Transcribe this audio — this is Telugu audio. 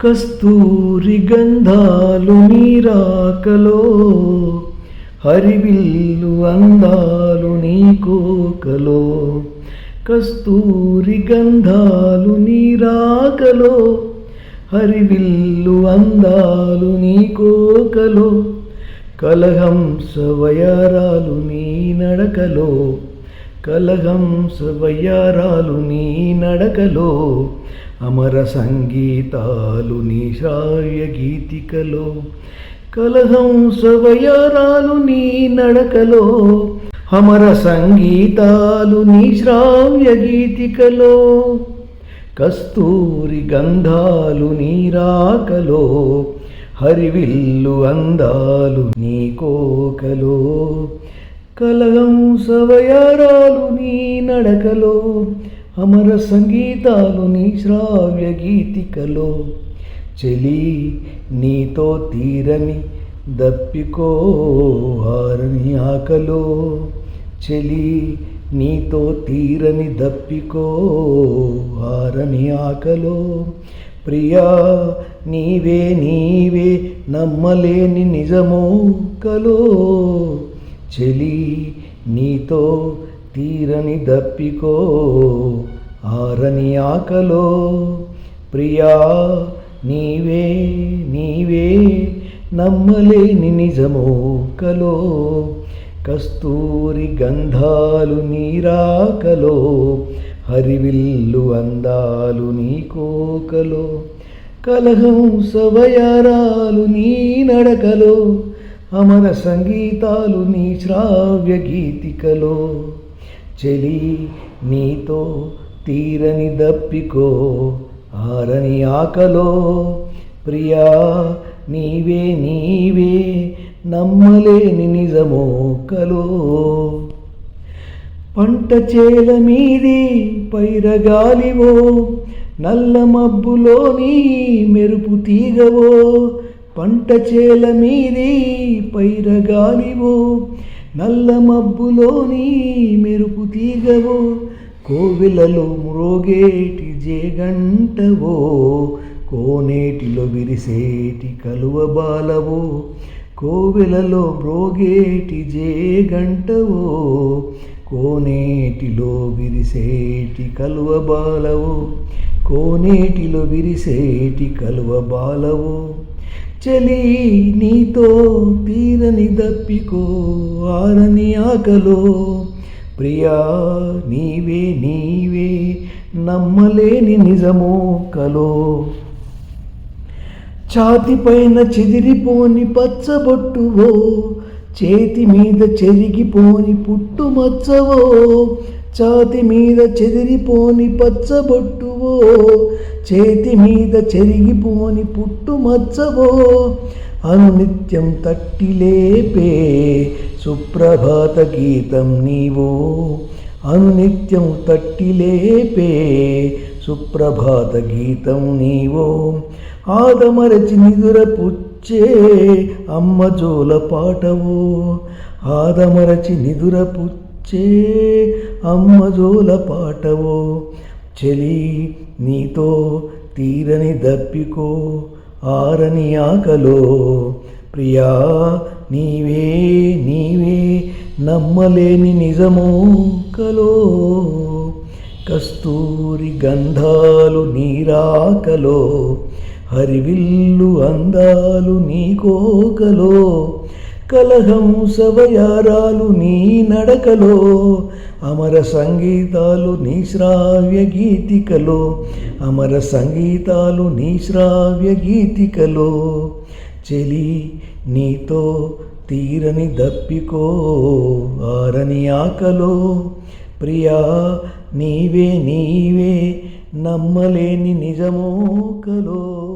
కస్తూరి గంధాలు నీరాకలో హరివిల్లు అందాలు నీ కోకలో కస్తూరి గంధాలు నీరాకలో హరివిల్లు అందాలు నీ కోకలో కలహంస వయరాలు నీ నడకలో కలహంస సవయ్యారాలు నీ నడకలో అమర సంగీతాలు నీ శ్రావ్య గీతికలో. కలహం వయ్యారాలు నీ నడకలో అమర సంగీతాలు నీ శ్రావ్య గీతికలో. కస్తూరి గంధాలు నీ రాకలో హరివిల్లు అందాలు నీ కోకలో. కలహంస వయారాలు నీ నడకలో అమర సంగీతాలు నీ శ్రావ్య గీతికలో. చెలి నీతో తీరని దప్పికో హారని ఆకలో. చెలి నీతో తీరని దప్పికో హారని ఆకలో. ప్రియా నీవే నీవే నమ్మలేని నిజమో కలో. చెలి నీతో తీరని దప్పికో ఆరని ఆకలో. ప్రియా నీవే నీవే నమ్మలేని నిజమో కలో. కస్తూరి గంధాలు నీరాకలో హరివిల్లు అందాలు నీ కోకలో కలహంస వయారాలు నీ నడకలో. అమర సంగీతాలు నీ శ్రావ్య గీతికలో. చెలి నీతో తీరని దప్పికో ఆరని ఆకలో. ప్రియా నీవే నీవే నమ్మలేని నిజమో కలో. పంట చేల మీది పైరగాలివో నల్ల మబ్బులోని మెరుపు తీగవో. పంట చేల మీది పైరగాలివో నల్ల మబ్బులోని మెరుపు తీగవో కోవిలలో మ్రోగేటి జేగంటవో కోనేటిలో విరిసేటి కలువ బాలవో కోవెలలో మ్రోగేటి జేగంటవో కోనేటిలో విరిసేటి కలువ బాలవో కోనేటిలో విరిసేటి కలువ బాలవో. చలి నీతో తీరని దప్పికో ఆరని ఆకలో. ప్రియా నీవే నీవే నమ్మలేని నిజమో కలో. ఛాతిపైన చెదిరిపోని పచ్చబొట్టువో చేతి మీద చెరిగిపోని పుట్టుమచ్చవో. ఛాతి మీద చెదిరిపోని పచ్చబొట్టువో చేతి మీద చెరిగిపోని పుట్టు మచ్చవో అనునిత్యం తట్టి లేపే సుప్రభాత గీతం నీవో. అనునిత్యం తట్టి లేపే సుప్రభాత గీతం నీవో. ఆదమరచి నిదుర పుచ్చే అమ్మ జోల పాటవో ఆదమరచి నిదుర పుచ్చే చే అమ్మజోల పాటవో చెలి నీతో తీరని దప్పికో ఆరని ఆకలో. ప్రియా నీవే నీవే నమ్మలేని నిజమో కలో. కస్తూరి గంధాలు నీరాకలో హరివిల్లు అందాలు నీ కోకలో కలహంస నీ నడకలో అమర సంగీతాలు నీ శ్రావ్య గీతికలో అమర సంగీతాలు నీ శ్రావ్య గీతికలో. చెలి నీతో తీరని దప్పికో ఆరని ఆకలో. ప్రియా నీవే నీవే నమ్మలేని నిజమో కలో